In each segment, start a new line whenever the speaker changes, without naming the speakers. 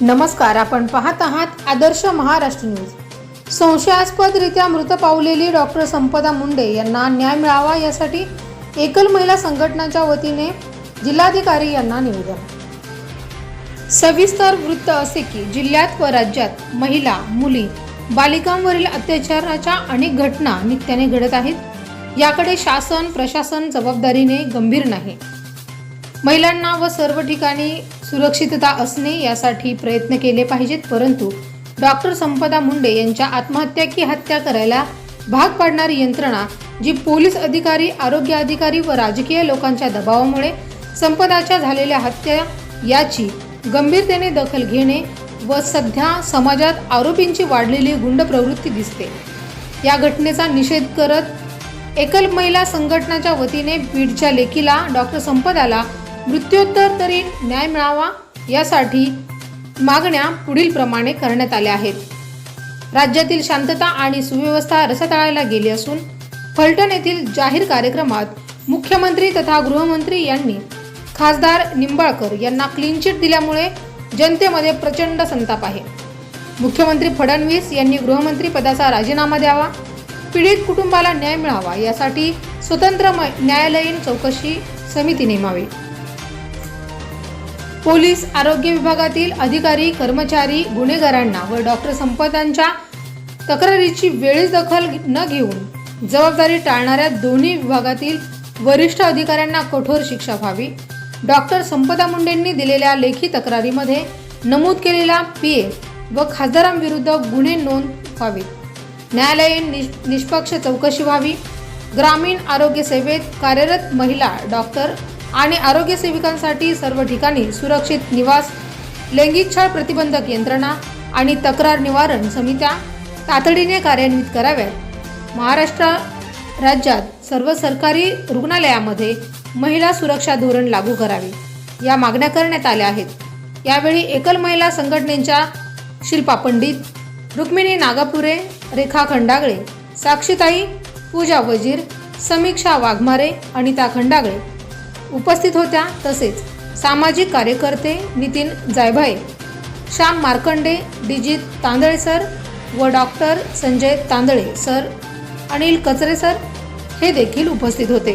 नमस्कार आपण पाहत आहात आदर्श महाराष्ट्र न्यूज. संशयास्पदरित्या मृत पावलेली डॉक्टर संपदा मुंडे यांना न्याय मिळावा यासाठी एकल महिला संघटनाच्या वतीने जिल्हाधिकारी यांना निवेदन. सविस्तर वृत्त असे की जिल्ह्यात व राज्यात महिला मुली बालिकांवरील अत्याचाराच्या अनेक घटना नित्याने घडत आहेत. याकडे शासन प्रशासन जबाबदारीने गंभीर नाही. महिलांना व सर्व ठिकाणी सुरक्षितता असणे यासाठी प्रयत्न केले पाहिजेत परंतु डॉक्टर संपदा मुंडे यांच्या आत्महत्या की हत्या करायला भाग पाडणारी यंत्रणा जी पोलीस अधिकारी आरोग्य अधिकारी व राजकीय लोकांच्या दबावामुळे संपदाच्या झालेल्या हत्या याची गंभीरतेने दखल घेणे व सध्या समाजात आरोपींची वाढलेली गुंड प्रवृत्ती दिसते. या घटनेचा निषेध करत एकल महिला संघटनाच्या वतीने बीडच्या लेकीला डॉक्टर संपदाला मृत्योत्तर तरी न्याय मिळावा यासाठी मागण्या पुढील प्रमाणे करण्यात आल्या आहेत. राज्यातील शांतता आणि सुव्यवस्था रसातळायला गेली असून फलटण येथील जाहीर कार्यक्रमात मुख्यमंत्री तथा गृहमंत्री यांनी खासदार निंबाळकर यांना क्लीन चिट दिल्यामुळे जनतेमध्ये प्रचंड संताप आहे. मुख्यमंत्री फडणवीस यांनी गृहमंत्री पदाचा राजीनामा द्यावा पीडित कुटुंबाला न्याय मिळावा यासाठी स्वतंत्र म- न्यायालयीन चौकशी समिती नेमावी. पोलीस आरोग्य विभागातील अधिकारी कर्मचारी गुन्हेगारांना व डॉक्टर संपदांच्या तक्रारीची वेळीच दखल न घेऊन जबाबदारी टाळणाऱ्या दोन्ही विभागातील वरिष्ठ अधिकाऱ्यांना कठोर शिक्षा व्हावी. डॉक्टर संपदा मुंडेंनी दिलेल्या लेखी तक्रारीमध्ये नमूद केलेला पी ए व खासदारांविरुद्ध गुन्हे नोंद व्हावेत. न्यायालयीन निष्पक्ष चौकशी व्हावी. ग्रामीण आरोग्य सेवेत कार्यरत महिला डॉक्टर आणि आरोग्य सेविकांसाठी सर्व ठिकाणी सुरक्षित निवास लैंगिक छळ प्रतिबंधक यंत्रणा आणि तक्रार निवारण समित्या तातडीने कार्यान्वित कराव्यात. महाराष्ट्र राज्यात सर्व सरकारी रुग्णालयामध्ये महिला सुरक्षा धोरण लागू करावे. या मागण्या करण्यात आल्या आहेत. यावेळी एकल महिला संघटनेच्या शिल्पा पंडित रुक्मिणी नागापुरे रेखा खंडागळे साक्षीताई पूजा वजीर समीक्षा वाघमारे अनिता खंडागळे. उपस्थित होत्या तसेच सामाजिक कार्यकर्ते नितीन जायभाये श्याम मार्कंडे डिजित तांदळे सर व doctor Sanjay Tandale sir Anil Kachare sir हे देखील उपस्थित होते.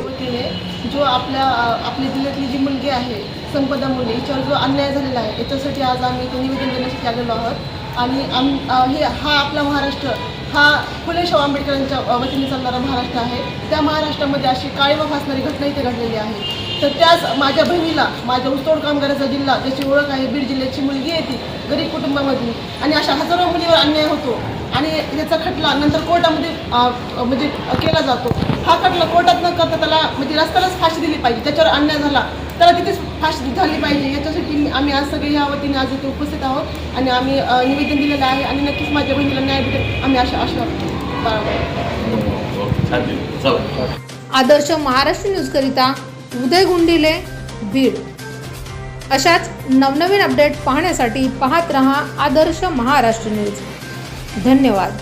जो आपल्या आपल्या जिल्ह्यातली जी मुलगी आहे संपदा मुली हिच्यावर जो अन्याय झालेला आहे याच्यासाठी आज आम्ही निवेदन देण्यासाठी आलेलो आहोत. आणि आम हे हा आपला महाराष्ट्र हा फुले शाहू आंबेडकरांच्या वतीने चालणारा महाराष्ट्र आहे. त्या महाराष्ट्रामध्ये अशी काळीमा फासणारी घटना इथे घडलेली आहे. तर त्याच माझ्या बहिणीला माझ्या ऊसतोड कामगाराचा जिल्हा ज्याची ओळख आहे बीड जिल्ह्याची मुलगी आहे ती गरीब कुटुंबामधली. आणि अशा हजारो मुलीवर अन्याय होतो. आणि याचा खटला नंतर कोर्टामध्ये म्हणजे केला जातो. हा खटला कोर्टात न करता त्याला म्हणजे रस्त्यालाच फाशी दिली पाहिजे. त्याच्यावर अन्याय झाला त्याला तिथेच फाशी झाली पाहिजे याच्यासाठी आम्ही आज सगळे या वतीने आज इथे उपस्थित आहोत आणि आम्ही निवेदन दिलेलं आहे आणि नक्कीच माझ्या बहिणीला न्याय भेटेल. आम्ही अशा आशा बाळगतो
आदर्श महाराष्ट्र न्यूजकरिता उदय गुंडिले बीड. अशाच नवनवीन अपडेट पाहण्यासाठी पाहत रहा आदर्श महाराष्ट्र न्यूज. धन्यवाद.